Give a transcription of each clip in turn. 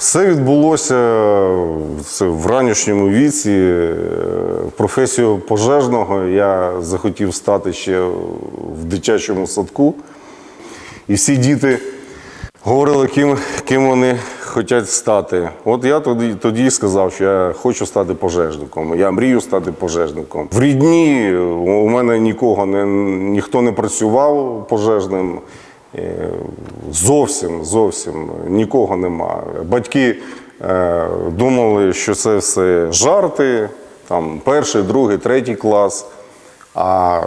Все відбулося в ранішньому віці. Е, Професію пожежного я захотів стати ще в дитячому садку. І всі діти говорили, ким, ким вони хочуть стати. От я тоді, тоді сказав, що я хочу стати пожежником. Я мрію стати пожежником. В рідні у мене нікого не ніхто не працював пожежним. Е, Зовсім, зовсім нікого нема. Батьки е, думали, що це все жарти, там перший, другий, третій клас. А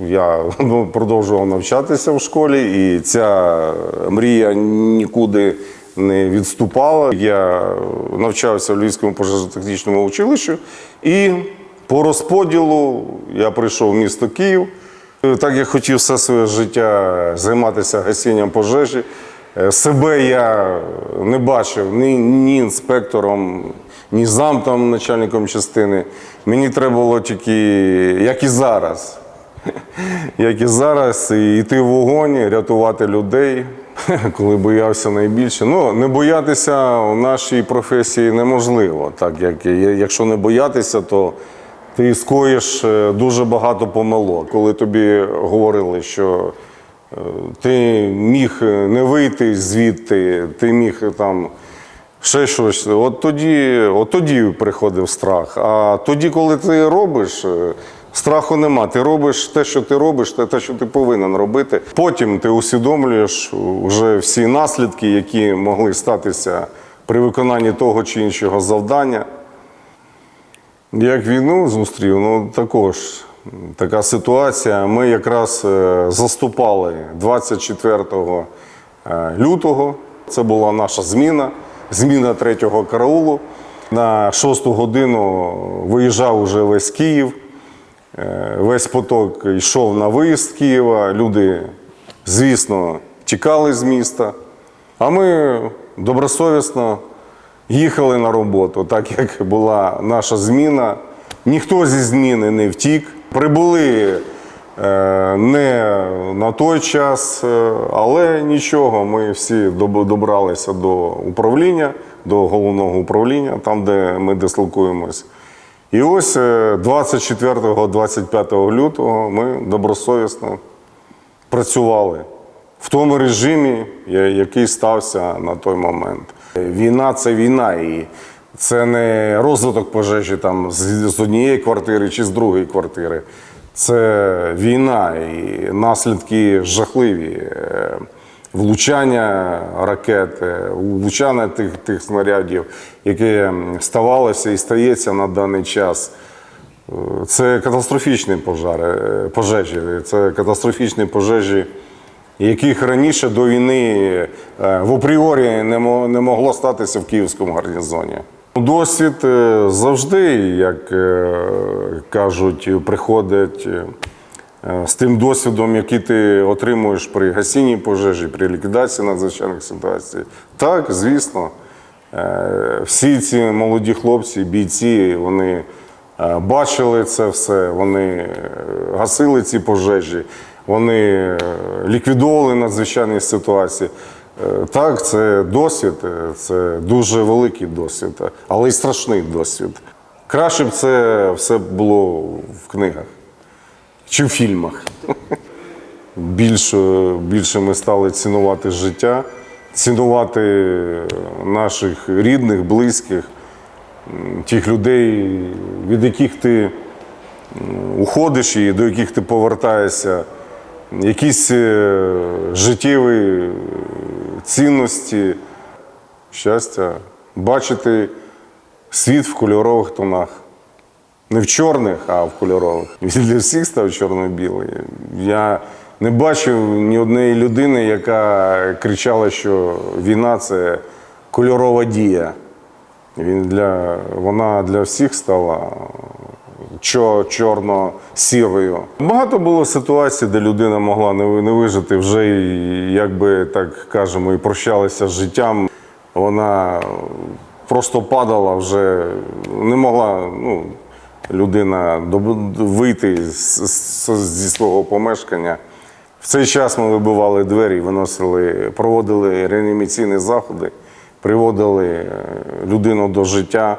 я ну, продовжував навчатися в школі, і ця мрія нікуди не відступала. Я навчався в Львівському пожежно-технічному училищі, і по розподілу я прийшов в місто Київ. Так як хотів все своє життя займатися гасінням пожежі, е, себе я не бачив ні, ні інспектором, ні замтом, начальником частини. Мені треба було тільки, як і зараз, як і зараз, йти в вогонь, рятувати людей, коли боявся найбільше. Ну, не боятися в нашій професії неможливо. Так як якщо не боятися, то ти скоїш е, дуже багато помилок. Коли тобі говорили, що е, ти міг не вийти звідти, ти міг там ще щось. От тоді, от тоді приходив страх. А тоді, коли ти робиш, е, страху нема. Ти робиш те, що ти робиш, те, те, що ти повинен робити. Потім ти усвідомлюєш вже всі наслідки, які могли статися при виконанні того чи іншого завдання. Як війну зустрів, ну також така ситуація. Ми якраз е, заступали 24 е, лютого. Це була наша зміна, зміна третього караулу. На шосту годину виїжджав уже весь Київ. Е, Весь поток йшов на виїзд Києва. Люди, звісно, тікали з міста. А ми добросовісно їхали на роботу, так як була наша зміна. Ніхто зі зміни не втік. Прибули е, не на той час, е, але нічого, ми всі добралися до управління, до головного управління, там, де ми дислокуємось. І ось е, 24-25 лютого ми добросовісно працювали в тому режимі, який стався на той момент. Війна це війна, і це не розвиток пожежі там з, однієї квартири чи з другої квартири. Це війна і наслідки жахливі. Е, Влучання ракет, е, влучання тих, тих снарядів, яке ставалося і стається на даний час. Це катастрофічні е, пожежі, це катастрофічні пожежі, яких раніше до війни е, в апріорі не могло статися в київському гарнізоні. Досвід е, завжди, як е, кажуть, приходить з тим досвідом, який ти отримуєш при гасінні пожежі, при ліквідації надзвичайних ситуацій. Так, звісно, всі ці молоді хлопці, бійці, вони бачили це все, вони гасили ці пожежі, вони е, ліквідовували надзвичайні ситуації. Е, Так, це досвід, е, це дуже великий досвід, але й страшний досвід. Краще б це все було в книгах чи в фільмах. Більше, більше ми стали цінувати життя, цінувати наших рідних, близьких, тих людей, від яких ти уходиш і до яких ти повертаєшся, якісь е, життєві цінності, щастя, бачити світ в кольорових тонах. Не в чорних, а в кольорових. Він для всіх став чорно-білий. Я не бачив ні однієї людини, яка кричала, що війна це кольорова дія. Він для, вона для всіх стала чорно-сірою. Багато було ситуацій, де людина могла не, вижити вже, і, як би так кажемо, і прощалася з життям. Вона просто падала вже, не могла ну, людина вийти зі свого помешкання. В цей час ми вибивали двері, виносили, проводили реанімаційні заходи, приводили е, людину до життя.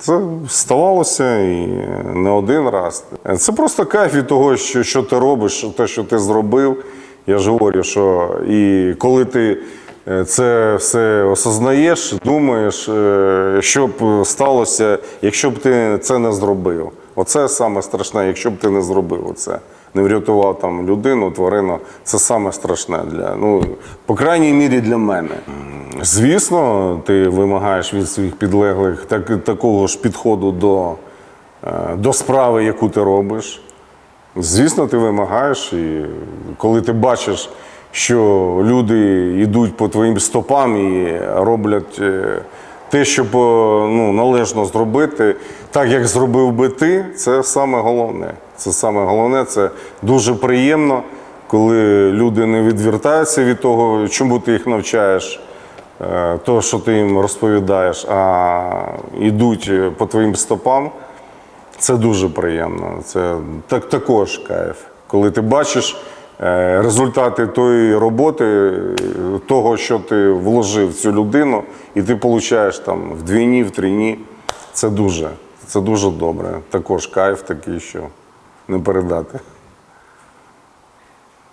Це ставалося і не один раз. Це просто кайф від того, що, що ти робиш, те, що ти зробив. Я ж говорю, що і коли ти е, це все осознаєш, думаєш, е, що б сталося, якщо б ти це не зробив. Оце саме страшне, якщо б ти не зробив це. Не врятував там людину, тварину. Це саме страшне для ну, по крайній мірі для мене. Звісно, ти вимагаєш від своїх підлеглих так, такого ж підходу до, е, до справи, яку ти робиш. Звісно, ти вимагаєш, і коли ти бачиш, що люди йдуть по твоїм стопам і роблять е, те, що е, ну, належно зробити, так як зробив би ти, це саме головне. Це саме головне, це дуже приємно, коли люди не відвертаються від того, чому ти їх навчаєш, е, того, що ти їм розповідаєш, а йдуть е, по твоїм стопам. Це дуже приємно. Це так, також кайф. Коли ти бачиш результати тої роботи, е, того, що ти вложив в цю людину, і ти получаєш там вдвійні, втрійні. Це дуже, це дуже добре. Також кайф такий, що не передати.